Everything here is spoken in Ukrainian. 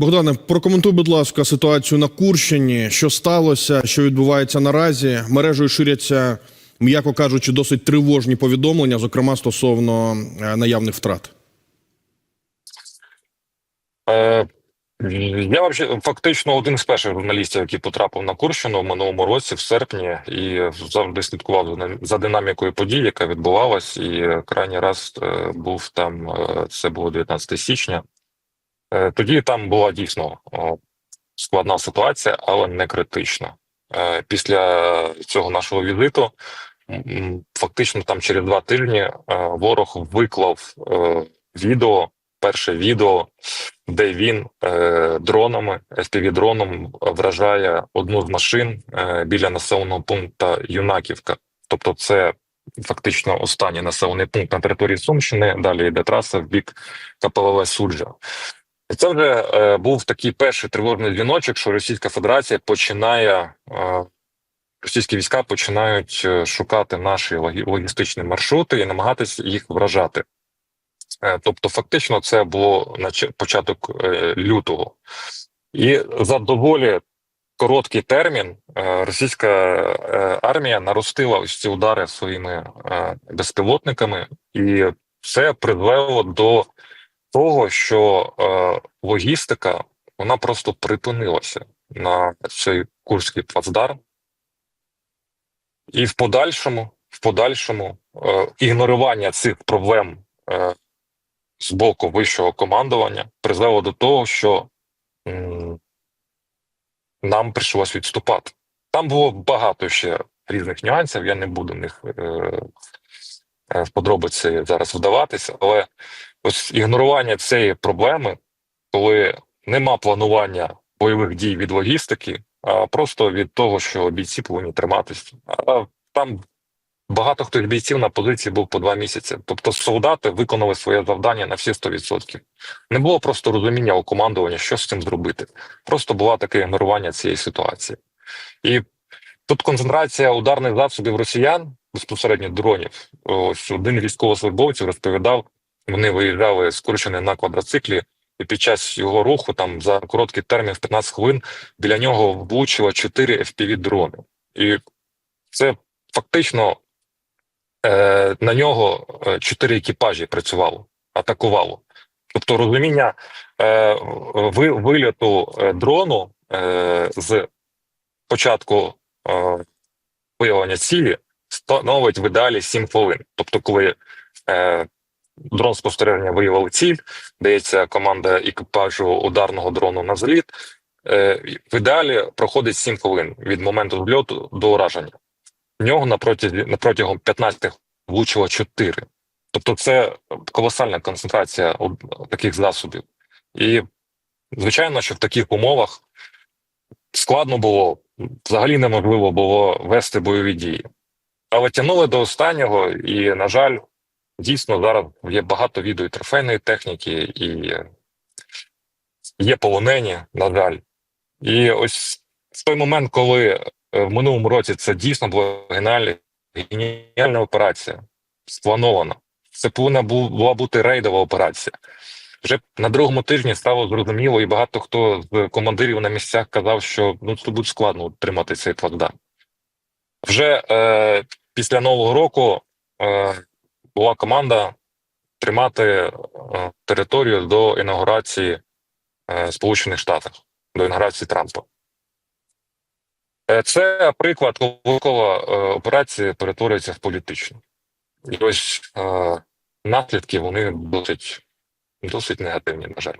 Богдане, прокоментуй, будь ласка, ситуацію на Курщині. Що сталося, що відбувається наразі? Мережею ширяться, м'яко кажучи, досить тривожні повідомлення, зокрема стосовно е, наявних втрат. Е, я вообще фактично один з перших журналістів, який потрапив на Курщину в минулому році, в серпні, і завжди слідкував за- динамікою подій, яка відбувалась. І крайній раз е, був там. Це було 19 січня. Е, Тоді там була дійсно складна ситуація, але не критична. Е, Після цього нашого візиту, фактично там через два тижні, е, ворог виклав відео, перше відео, де він дронами, FPV-дроном вражає одну з машин біля населеного пункту Юнаківка. Тобто, це фактично останній населений пункт на території Сумщини. Далі йде траса в бік КПВВ Суджа. Це вже е, був такий перший тривожний дзвіночок, що Російська Федерація починає. Е, Російські війська починають е, шукати наші логі- логістичні маршрути і намагатися їх вражати. Е, Тобто, фактично, це було на початок е, лютого, і за доволі короткий термін е, російська е, армія наростила ось ці удари своїми е, безпілотниками, і це призвело до того, що е, логістика вона просто припинилася на цей курський плацдарм, і в подальшому, в подальшому, е, ігнорування цих проблем. Е, з боку вищого командування призвело до того, що м, нам прийшлось відступати. Там було багато ще різних нюансів, я не буду в них е, в подробиці зараз вдаватися, але ось ігнорування цієї проблеми, коли нема планування бойових дій від логістики, а просто від того, що бійці повинні триматися. А там Багато хто з бійців на позиції був по два місяці. Тобто солдати виконали своє завдання на всі 100%. Не було просто розуміння у командування, що з цим зробити. Просто було таке ігнорування цієї ситуації. І тут концентрація ударних засобів росіян, безпосередньо дронів. Ось один військовослужбовців розповідав, вони виїжджали з на квадроциклі, і під час його руху, там за короткий термін, в 15 хвилин, біля нього влучило 4 FPV-дрони. І це фактично е, на нього е, чотири екіпажі працювало, атакувало. Тобто розуміння е, ви, вильоту е, дрону е, з початку е, виявлення цілі становить в ідеалі 7 хвилин. Тобто, коли е, дрон спостереження виявив ціль, дається команда екіпажу ударного дрону на зліт. Е, в ідеалі проходить 7 хвилин від моменту зльоту до ураження. В нього на протязі протягом 15 влучило 4. Тобто, це колосальна концентрація таких засобів. І звичайно, що в таких умовах складно було, взагалі неможливо було вести бойові дії. Але тягнули до останнього, і, на жаль, дійсно зараз є багато відео і трофейної техніки, і є полонені, на жаль. І ось в той момент, коли е, в минулому році це дійсно була геніальна, геніальна операція, спланована. Це повинна була бути рейдова операція. Вже на другому тижні стало зрозуміло, і багато хто з командирів на місцях казав, що ну це буде складно утримати цей плацдарм. Вже е, після нового року е, була команда тримати е, територію до інаугурації е, Сполучених Штатів, до інаугурації Трампа. Це приклад, коли військова операція перетворюється в політичну. І ось наслідки вони досить, досить негативні, на жаль.